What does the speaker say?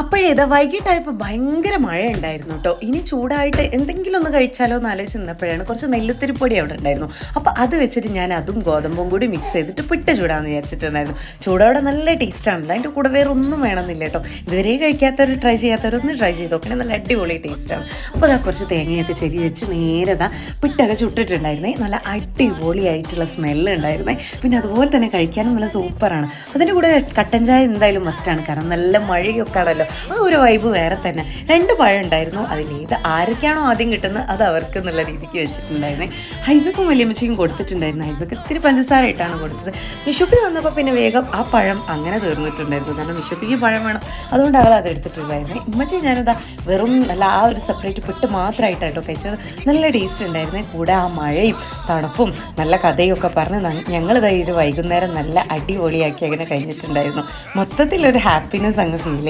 അപ്പോഴേതാ വൈകിട്ടായപ്പോൾ ഭയങ്കര മഴ ഉണ്ടായിരുന്നു കേട്ടോ ഇനി ചൂടായിട്ട് എന്തെങ്കിലും ഒന്ന് കഴിച്ചാലോ എന്ന് ആലോചിച്ച് നിന്നപ്പോഴാണ് കുറച്ച് നെല്ലുത്തിരിപ്പൊടി അവിടെ ഉണ്ടായിരുന്നു. അപ്പോൾ അത് വെച്ചിട്ട് ഞാൻ അതും ഗോതമ്പും കൂടി മിക്സ് ചെയ്തിട്ട് പിട്ട് ചൂടാന്ന് വിചാരിച്ചിട്ടുണ്ടായിരുന്നു. ചൂടോടെ നല്ല ടേസ്റ്റാണല്ലോ അതിന്റെ കൂടെ വേറെ ഒന്നും വേണമെന്നില്ല കേട്ടോ ഇതുവരെ കഴിക്കാത്തവർ ട്രൈ ചെയ്യാത്തവരൊന്ന് ട്രൈ ചെയ്ത് നോക്കണേ നല്ല അടിപൊളി ടേസ്റ്റാണ് അപ്പോൾ അതാ കുറച്ച് തേങ്ങയൊക്കെ ചെരി വെച്ച് നേരെ ദാ പിട്ടൊക്കെ ചുട്ടിട്ടുണ്ടായിരുന്നേ. നല്ല അടിപൊളിയായിട്ടുള്ള സ്മെല്ല് ഉണ്ടായിരുന്നേ. പിന്നെ അതുപോലെ തന്നെ കഴിക്കാനും നല്ല സൂപ്പറാണ് അതിന്റെ കൂടെ കട്ടൻ ചായ എന്തായാലും മസ്റ്റാണ് കാരണം നല്ല മഴയൊക്കെ ആണല്ലോ. ആ ഒരു വൈബ് വേറെ തന്നെ. രണ്ട് പഴം ഉണ്ടായിരുന്നു. അതിലേത് ആരൊക്കെയാണോ ആദ്യം കിട്ടുന്നത് അത് അവർക്ക് എന്നുള്ള രീതിക്ക് വെച്ചിട്ടുണ്ടായിരുന്നേ. ഹൈസക്കും വലിയമ്മച്ചയും കൊടുത്തിട്ടുണ്ടായിരുന്നു. ഹൈസക്ക് ഇത്തിരി പഞ്ചസാര ഇട്ടാണ് കൊടുത്തത്. വിഷുപ്പി വന്നപ്പോൾ പിന്നെ വേഗം ആ പഴം അങ്ങനെ തീർന്നിട്ടുണ്ടായിരുന്നു. കാരണം വിഷുപ്പിക്ക് പഴം വേണം. അതുകൊണ്ട് അവൾ അത് എടുത്തിട്ടുണ്ടായിരുന്നു. ഉമ്മച്ചി ഞാനതാ വെറും നല്ല ആ ഒരു സെപ്പറേറ്റ് പിട്ട് മാത്രമായിട്ടാട്ടോ കഴിച്ചത്. നല്ല ടേസ്റ്റ് ഉണ്ടായിരുന്നു. കൂടെ ആ മഴയും തണുപ്പും നല്ല കഥയും ഒക്കെ പറഞ്ഞ് ഞങ്ങളിതാ ഈ ഒരു വൈകുന്നേരം നല്ല അടിപൊളിയാക്കി അങ്ങനെ കഴിഞ്ഞിട്ടുണ്ടായിരുന്നു. മൊത്തത്തിലൊരു ഹാപ്പിനെസ് അങ്ങ് ഫീൽ